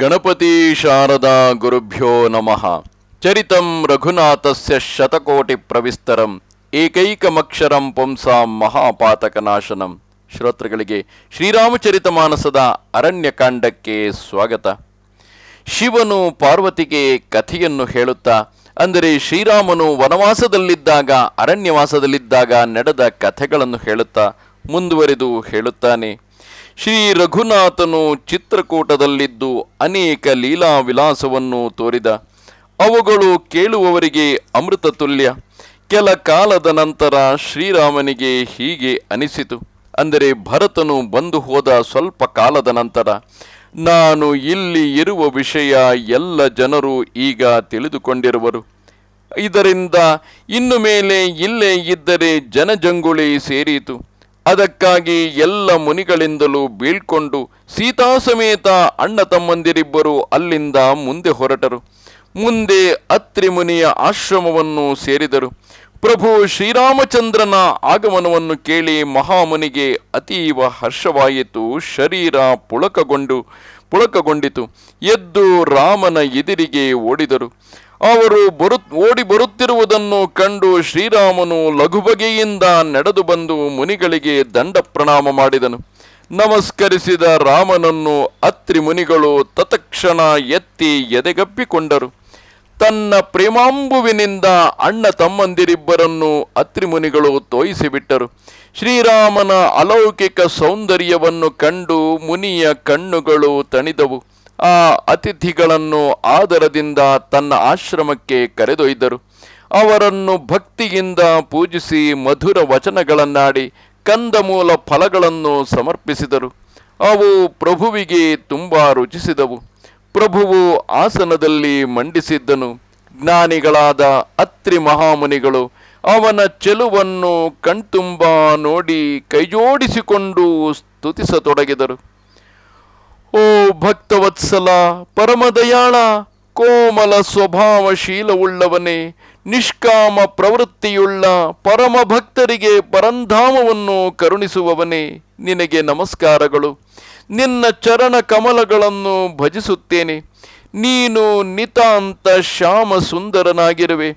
ಗಣಪತಿ ಶಾರದಾ ಗುರುಭ್ಯೋ ನಮಃ. ಚರಿತಂ ರಘುನಾಥಸ್ಯ ಶತಕೋಟಿ ಪ್ರವಿಸ್ತರಂ. ಏಕೈಕಮಕ್ಷರಂ ಪುಂಸಾಂ ಮಹಾಪಾತಕನಾಶನಂ. ಶ್ರೋತೃಗಳಿಗೆ ಶ್ರೀರಾಮಚರಿತ ಮಾನಸದ ಅರಣ್ಯಕಾಂಡಕ್ಕೆ ಸ್ವಾಗತ. ಶಿವನು ಪಾರ್ವತಿಗೆ ಕಥೆಯನ್ನು ಹೇಳುತ್ತಾ, ಅಂದರೆ ಶ್ರೀರಾಮನು ವನವಾಸದಲ್ಲಿದ್ದಾಗ, ಅರಣ್ಯವಾಸದಲ್ಲಿದ್ದಾಗ ನಡೆದ ಕಥೆಗಳನ್ನು ಹೇಳುತ್ತಾ, ಮುಂದುವರೆದು ಹೇಳುತ್ತಾನೆ. ಶ್ರೀ ರಘುನಾಥನು ಚಿತ್ರಕೂಟದಲ್ಲಿದ್ದು ಅನೇಕ ಲೀಲಾ ವಿಲಾಸವನ್ನು ತೋರಿದ. ಅವುಗಳು ಕೇಳುವವರಿಗೆ ಅಮೃತ ತುಲ್ಯ. ಕೆಲ ಕಾಲದ ನಂತರ ಶ್ರೀರಾಮನಿಗೆ ಹೀಗೆ ಅನಿಸಿತು. ಅಂದರೆ ಭರತನು ಬಂದು ಹೋದ ಸ್ವಲ್ಪ ಕಾಲದ ನಂತರ, ನಾನು ಇಲ್ಲಿ ಇರುವ ವಿಷಯ ಎಲ್ಲ ಜನರು ಈಗ ತಿಳಿದುಕೊಂಡಿರುವರು. ಇದರಿಂದ ಇನ್ನು ಮೇಲೆ ಇಲ್ಲೇ ಇದ್ದರೆ ಜನಜಂಗುಳಿ ಸೇರಿತು. ಅದಕ್ಕಾಗಿ ಎಲ್ಲ ಮುನಿಗಳಿಂದಲೂ ಬೀಳ್ಕೊಂಡು ಸೀತಾ ಸಮೇತ ಅಣ್ಣ ತಮ್ಮಂದಿರಿಬ್ಬರು ಅಲ್ಲಿಂದ ಮುಂದೆ ಹೊರಟರು. ಮುಂದೆ ಅತ್ರಿ ಮುನಿಯ ಆಶ್ರಮವನ್ನು ಸೇರಿದರು. ಪ್ರಭು ಶ್ರೀರಾಮಚಂದ್ರನ ಆಗಮನವನ್ನು ಕೇಳಿ ಮಹಾಮುನಿಗೆ ಅತೀವ ಹರ್ಷವಾಯಿತು. ಶರೀರ ಪುಳಕಗೊಂಡು ಪುಳಕಗೊಂಡಿತು. ಎದ್ದು ರಾಮನ ಎದುರಿಗೆ ಓಡಿದರು. ಅವರು ಬರು, ಓಡಿ ಬರುತ್ತಿರುವುದನ್ನು ಕಂಡು ಶ್ರೀರಾಮನು ಲಘುಬಗೆಯಿಂದ ನಡೆದು ಬಂದು ಮುನಿಗಳಿಗೆ ದಂಡ ಪ್ರಣಾಮ ಮಾಡಿದನು. ನಮಸ್ಕರಿಸಿದ ರಾಮನನ್ನು ಅತ್ರಿ ಮುನಿಗಳು ತತ್ಕ್ಷಣ ಎತ್ತಿ ಎದೆಗಪ್ಪಿಕೊಂಡರು ತನ್ನ ಪ್ರೇಮಾಂಬುವಿನಿಂದ ಅಣ್ಣ ತಮ್ಮಂದಿರಿಬ್ಬರನ್ನು ಅತ್ರಿ ಮುನಿಗಳು ತೋಯಿಸಿಬಿಟ್ಟರು. ಶ್ರೀರಾಮನ ಅಲೌಕಿಕ ಸೌಂದರ್ಯವನ್ನು ಕಂಡು ಮುನಿಯ ಕಣ್ಣುಗಳು ತಣಿದವು. ಆ ಅತಿಥಿಗಳನ್ನು ಆದರದಿಂದ ತನ್ನ ಆಶ್ರಮಕ್ಕೆ ಕರೆದೊಯ್ದರು. ಅವರನ್ನು ಭಕ್ತಿಯಿಂದ ಪೂಜಿಸಿ ಮಧುರ ವಚನಗಳನ್ನಾಡಿ ಕಂದಮೂಲ ಫಲಗಳನ್ನು ಸಮರ್ಪಿಸಿದರು. ಅವು ಪ್ರಭುವಿಗೆ ತುಂಬ ರುಚಿಸಿದವು. ಪ್ರಭುವು ಆಸನದಲ್ಲಿ ಮಂಡಿಸಿದ್ದನು. ಜ್ಞಾನಿಗಳಾದ ಅತ್ರಿ ಮಹಾಮುನಿಗಳು ಅವನ ಚೆಲುವನ್ನು ಕಣ್ತುಂಬ ನೋಡಿ ಕೈಜೋಡಿಸಿಕೊಂಡು ಸ್ತುತಿಸತೊಡಗಿದರು. ಓ ಭಕ್ತವತ್ಸಲ, ಪರಮದಯಾಳ, ಕೋಮಲ ಸ್ವಭಾವಶೀಲವುಳ್ಳವನೇ, ನಿಷ್ಕಾಮ ಪ್ರವೃತ್ತಿಯುಳ್ಳ ಪರಮ ಭಕ್ತರಿಗೆ ಪರಂಧಾಮವನ್ನು ಕರುಣಿಸುವವನೇ, ನಿನಗೆ ನಮಸ್ಕಾರಗಳು. ನಿನ್ನ ಚರಣ ಕಮಲಗಳನ್ನು ಭಜಿಸುತ್ತೇನೆ. ನೀನು ನಿತಾಂತ ಶ್ಯಾಮ ಸುಂದರನಾಗಿರುವೆ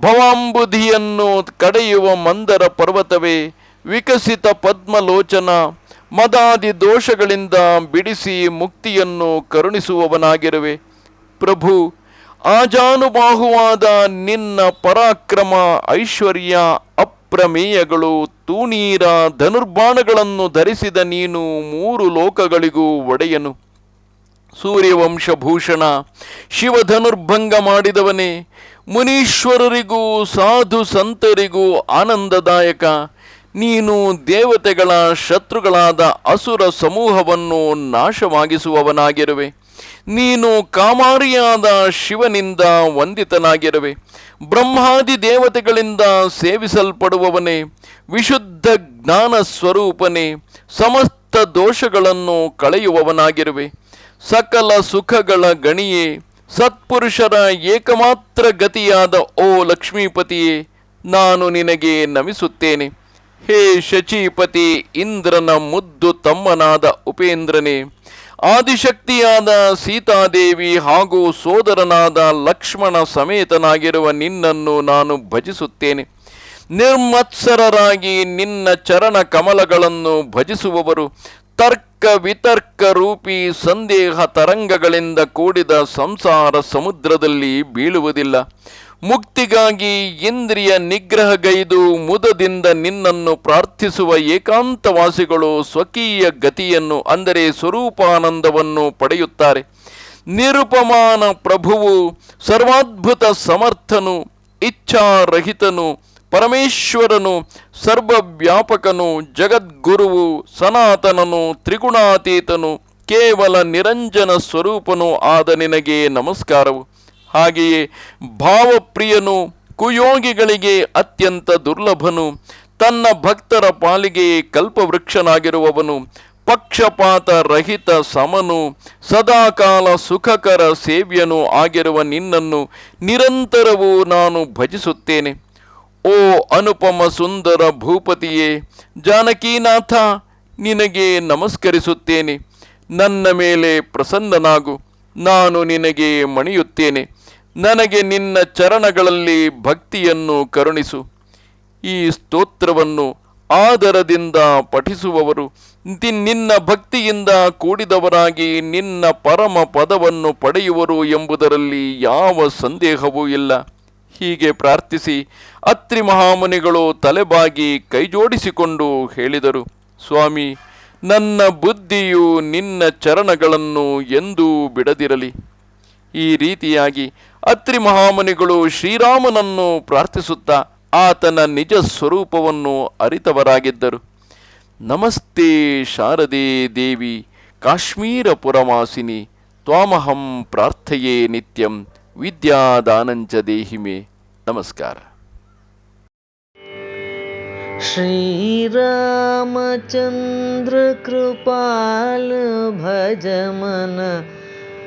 ಭವಾಂಬುಧಿಯನ್ನು ಕಡೆಯುವ ಮಂದರ ಪರ್ವತವೇ, ವಿಕಸಿತ ಪದ್ಮಲೋಚನ ಮದಾದಿ ದೋಷಗಳಿಂದ ಬಿಡಿಸಿ ಮುಕ್ತಿಯನ್ನು ಕರುಣಿಸುವವನಾಗಿರುವೆ. ಪ್ರಭು, ಆಜಾನುಬಾಹುವಾದ ನಿನ್ನ ಪರಾಕ್ರಮ, ಐಶ್ವರ್ಯ, ಅಪ್ರಮೇಯಗಳು ತೂಣೀರ ಧನುರ್ಬಾಣಗಳನ್ನು ಧರಿಸಿದ ನೀನು ಮೂರು ಲೋಕಗಳಿಗೂ ಒಡೆಯನು. ಸೂರ್ಯವಂಶಭೂಷಣ, ಶಿವಧನುರ್ಭಂಗ ಮಾಡಿದವನೇ, ಮುನೀಶ್ವರರಿಗೂ, ಸಾಧು ಸಂತರಿಗೂ ಆನಂದದಾಯಕ. ನೀನು ದೇವತೆಗಳ ಶತ್ರುಗಳಾದ ಅಸುರ ಸಮೂಹವನ್ನು ನಾಶವಾಗಿಸುವವನಾಗಿರುವೆ. ನೀನು ಕಾಮಾರಿಯಾದ ಶಿವನಿಂದ ವಂದಿತನಾಗಿರುವೆ. ಬ್ರಹ್ಮಾದಿ ದೇವತೆಗಳಿಂದ ಸೇವಿಸಲ್ಪಡುವವನೇ, ವಿಶುದ್ಧ ಜ್ಞಾನ ಸ್ವರೂಪನೇ, ಸಮಸ್ತ ದೋಷಗಳನ್ನು ಕಳೆಯುವವನಾಗಿರುವೆ. ಸಕಲ ಸುಖಗಳ ಗಣಿಯೇ, ಸತ್ಪುರುಷರ ಏಕಮಾತ್ರ ಗತಿಯಾದ ಓ ಲಕ್ಷ್ಮೀಪತಿಯೇ, ನಾನು ನಿನಗೆ ನಮಿಸುತ್ತೇನೆ. ಹೇ ಶಚೀಪತಿ, ಇಂದ್ರನ ಮುದ್ದು ತಮ್ಮನಾದ ಉಪೇಂದ್ರನೇ, ಆದಿಶಕ್ತಿಯಾದ ಸೀತಾದೇವಿ ಹಾಗೂ ಸೋದರನಾದ ಲಕ್ಷ್ಮಣ ಸಮೇತನಾಗಿರುವ ನಿನ್ನನ್ನು ನಾನು ಭಜಿಸುತ್ತೇನೆ. ನಿರ್ಮತ್ಸರರಾಗಿ ನಿನ್ನ ಚರಣ ಕಮಲಗಳನ್ನು ಭಜಿಸುವವರು, ತರ್ಕ ವಿತರ್ಕ ರೂಪಿ ಸಂದೇಹ ತರಂಗಗಳಿಂದ ಕೂಡಿದ ಸಂಸಾರ ಸಮುದ್ರದಲ್ಲಿ ಬೀಳುವುದಿಲ್ಲ. ಮುಕ್ತಿಗಾಗಿ ಇಂದ್ರಿಯ ನಿಗ್ರಹಗೈದು ಮುದದಿಂದ ನಿನ್ನನ್ನು ಪ್ರಾರ್ಥಿಸುವ ಏಕಾಂತವಾಸಿಗಳು ಸ್ವಕೀಯ ಗತಿಯನ್ನು, ಅಂದರೆ ಸ್ವರೂಪಾನಂದವನ್ನು ಪಡೆಯುತ್ತಾರೆ. ನಿರುಪಮಾನ ಪ್ರಭುವು ಸರ್ವಾದ್ಭುತ ಸಮರ್ಥನು, ಇಚ್ಛಾರಹಿತನು, ಪರಮೇಶ್ವರನು, ಸರ್ವವ್ಯಾಪಕನು, ಜಗದ್ಗುರುವು, ಸನಾತನನು, ತ್ರಿಗುಣಾತೀತನು, ಕೇವಲ ನಿರಂಜನ ಸ್ವರೂಪನು ಆದ ನಿನಗೆ ನಮಸ್ಕಾರವು. ಹಾಗೆಯೇ ಭಾವಪ್ರಿಯನು ಕುಯೋಗಿಗಳಿಗೆ ಅತ್ಯಂತ ದುರ್ಲಭನು. ತನ್ನ ಭಕ್ತರ ಪಾಲಿಗೆ ಕಲ್ಪವೃಕ್ಷನಾಗಿರುವವನು. ಪಕ್ಷಪಾತ ರಹಿತ ಸಮನು. ಸದಾಕಾಲ ಸುಖಕರ ಸೇವ್ಯನು ಆಗಿರುವ ನಿನ್ನನ್ನು ನಿರಂತರವೂ ನಾನು ಭಜಿಸುತ್ತೇನೆ. ಓ ಅನುಪಮ ಸುಂದರ ಭೂಪತಿಯೇ, ಜಾನಕೀನಾಥ, ನಿನಗೆ ನಮಸ್ಕರಿಸುತ್ತೇನೆ. ನನ್ನ ಮೇಲೆ ಪ್ರಸನ್ನನಾಗು. ನಾನು ನಿನಗೆ ಮಣಿಯುತ್ತೇನೆ. ನನಗೆ ನಿನ್ನ ಚರಣಗಳಲ್ಲಿ ಭಕ್ತಿಯನ್ನು ಕರುಣಿಸು. ಈ ಸ್ತೋತ್ರವನ್ನು ಆದರದಿಂದ ಪಠಿಸುವವರು ನಿನ್ನ ಭಕ್ತಿಯಿಂದ ಕೂಡಿದವರಾಗಿ ನಿನ್ನ ಪರಮ ಪದವನ್ನು ಪಡೆಯುವರು ಎಂಬುದರಲ್ಲಿ ಯಾವ ಸಂದೇಹವೂ ಇಲ್ಲ. ಹೀಗೆ ಪ್ರಾರ್ಥಿಸಿ ಅತ್ರಿ ಮಹಾಮುನಿಗಳು ತಲೆಬಾಗಿ ಕೈಜೋಡಿಸಿಕೊಂಡು ಹೇಳಿದರು. ಸ್ವಾಮಿ, ನನ್ನ ಬುದ್ಧಿಯು ನಿನ್ನ ಚರಣಗಳನ್ನು ಎಂದೂ ಬಿಡದಿರಲಿ. ಈ ರೀತಿಯಾಗಿ ಅತ್ರಿ ಮಹಾಮುನಿಗಳು ಶ್ರೀರಾಮನನ್ನು ಪ್ರಾರ್ಥಿಸುತ್ತಾ ಆತನ ನಿಜ ಸ್ವರೂಪವನ್ನು ಅರಿತವರಾಗಿದ್ದರು ನಮಸ್ತೆ ಶಾರದೆ ದೇವಿ ಕಾಶ್ಮೀರ ಪುರವಾಸಿನಿ ತ್ವಾಮಹಂ ಪ್ರಾರ್ಥಯೇ ನಿತ್ಯಂ ವಿದ್ಯಾದಾನಂಚ ದೇಹಿಮೆ ನಮಸ್ಕಾರ श्रीरामचन्द्र कृपाल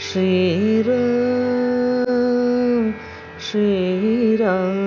श्रीराम श्रीराम